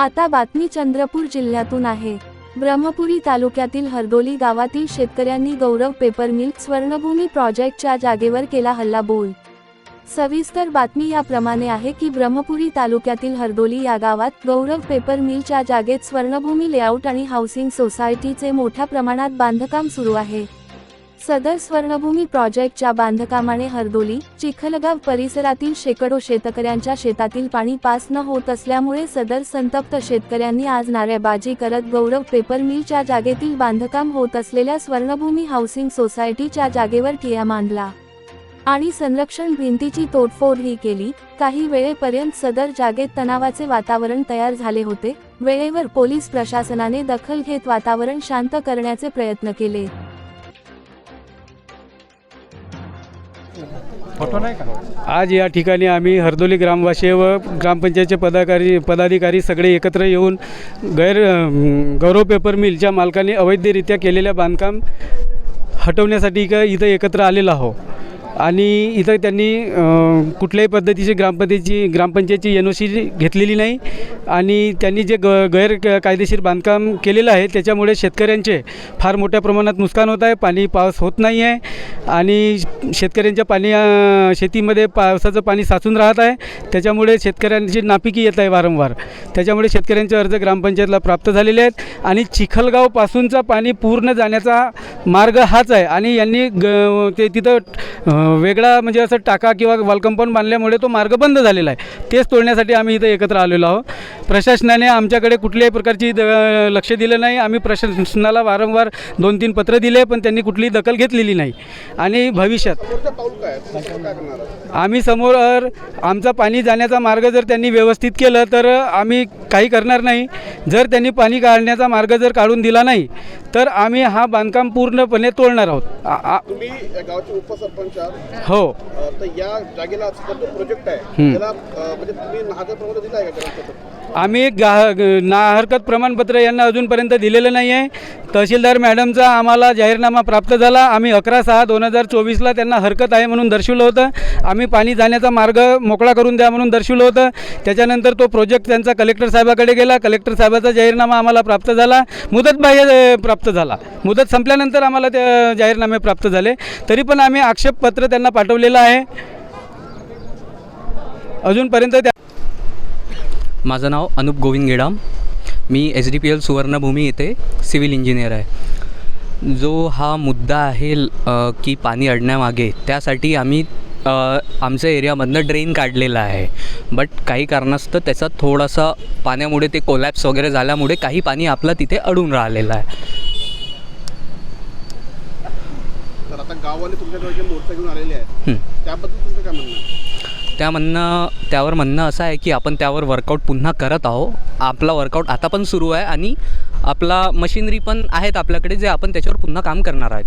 आता बातमी चंद्रपूर जिल्ह्यातून आहे. ब्रह्मपुरी तालुक्यातील हरदोली गावातील शेतकऱ्यांनी गौरव पेपर मिल स्वर्णभूमी प्रोजेक्टच्या जागेवर केला हल्ला बोल सविस्तर बातमी याप्रमाणे आहे की ब्रह्मपुरी तालुक्यातील हरदोली या गावात गौरव पेपर मिलच्या जागेत स्वर्णभूमी लेआउट आणि हाऊसिंग सोसायटीचे मोठ्या प्रमाणात बांधकाम सुरू आहे. सदर स्वर्णभूमी प्रोजेक्टच्या बांधकामाने हरदोली चिखलगाव परिसरातील शेकडो शेतकऱ्यांच्या शेतातील पाणी पास न होत असल्यामुळे सदर संतप्त शेतकऱ्यांनी आज नारेबाजी करत गौरव पेपर मिलच्या जागेतील बांधकाम होत असलेल्या स्वर्णभूमी हाऊसिंग सोसायटीच्या जागेवर ठिया मांडला. आणि संरक्षण भिंतीची तोडफोडही केली. काही वेळेपर्यंत सदर जागेत तणावाचे वातावरण तयार झाले होते. वेळेवर पोलीस प्रशासनाने दखल घेत वातावरण शांत करण्याचे प्रयत्न केले. फोटो नाही का? आज या ठिकाणी आम्ही हरदोली ग्रामवासी व ग्रामपंचायतचे पदाकारी पदाधिकारी सगळे एकत्र येऊन गैर गौरव पेपर मिलच्या मालकाने अवैधरित्या केलेल्या बांधकाम हटवण्यासाठी का इथं एकत्र आलेलो आहो आणि इथं त्यांनी कुठल्याही पद्धतीची ग्रामपंचायतीची ग्रामपंचायतची एन ओ सी घेतलेली नाही. आणि त्यांनी जे ग गैर कायदेशीर बांधकाम केलेलं आहे त्याच्यामुळे शेतकऱ्यांचे फार मोठ्या प्रमाणात नुकसान होत आहे. पाणी पाऊस होत नाही आहे. आणि शेतकऱ्यांच्या पाणी शेतीमध्ये पावसाचं पाणी साचून राहत आहे. त्याच्यामुळे शेतकऱ्यांची नापिकी येत आहे वारंवार. त्याच्यामुळे शेतकऱ्यांचे अर्ज ग्रामपंचायतला प्राप्त झालेले आहेत. आणि चिखलगावपासूनचा पाणी पूर्ण जाण्याचा मार्ग हाच आहे. आणि यांनी ग ते तिथं वेगळा म्हणजे असं टाका किंवा वॉल बांधल्यामुळे तो मार्ग बंद झालेला आहे. तेच तोडण्यासाठी आम्ही इथं एकत्र आलेलो आहोत. प्रशासनाने आमच्याकडे कुठल्याही प्रकारची द लक्ष दिलं नाही. आम्ही प्रशासनाला वारंवार दोन तीन पत्र दिले पण त्यांनी कुठलीही दखल घेतलेली नाही. आणि भविष्यात आम्ही समोर आमचा पाणी जाण्याचा मार्ग जर त्यांनी व्यवस्थित केलं तर आम्ही काही करणार नाही. जर त्यांनी पाणी काढण्याचा मार्ग जर काढून दिला नाही तर आम्ही हा बांधकाम पूर्णपणे तोडणार आहोत. हो. तर या जागेला जो प्रोजेक्ट आहे. त्याला म्हणजे तुम्ही दिला आहे का आम्ही ग- ना हरकत प्रमाणपत्र यांना अजूनपर्यंत दिलेलं नाही आहे. तहसीलदार मॅडमचा आम्हाला जाहीरनामा प्राप्त झाला. आम्ही अकरा सहा दोन हजार चोवीसला त्यांना हरकत आहे म्हणून दर्शवलं होतं. आम्ही पाणी जाण्याचा मार्ग मोकळा करून द्या म्हणून दर्शवलं होतं. त्याच्यानंतर तो प्रोजेक्ट त्यांचा कलेक्टर साहेबाकडे गेला. कलेक्टर साहेबाचा जाहीरनामा आम्हाला प्राप्त झाला. मुदतबाह्य प्राप्त झाला. मुदत संपल्यानंतर आम्हाला ते जाहीरनामे प्राप्त झाले. तरी पण आम्ही आक्षेपपत्र त्यांना पाठवलेलं आहे. अजूनपर्यंत त्या माझं नाव अनुप गोविंद गेडाम. मी H D P L Suvarnabhumi येथे सिव्हिल इंजिनियर आहे. जो हा मुद्दा आहे की पाणी अडण्यामागे त्यासाठी आम्ही आमच्या एरियामधनं ड्रेन काढलेला आहे. बट काही कारणास्तव त्याचा थोडासा पाण्यामुळे ते कोलॅप्स वगैरे झाल्यामुळे काही पाणी आपलं तिथे अडून राहिलेलं आहे. तर आता गाववाले तुमच्याकडे जे मोर्चा घेऊन आलेले आहेत. त्याबद्दल तुमचं काय म्हणणं त्या म्हणणं त्यावर म्हणणं असं आहे की आपण त्यावर वर्कआउट पुन्हा करत आहो. आपला वर्कआउट आता पण सुरू आहे आणि आपला मशिनरी पण आहेत आपल्याकडे जे आपण त्याच्यावर पुन्हा काम करणार आहेत.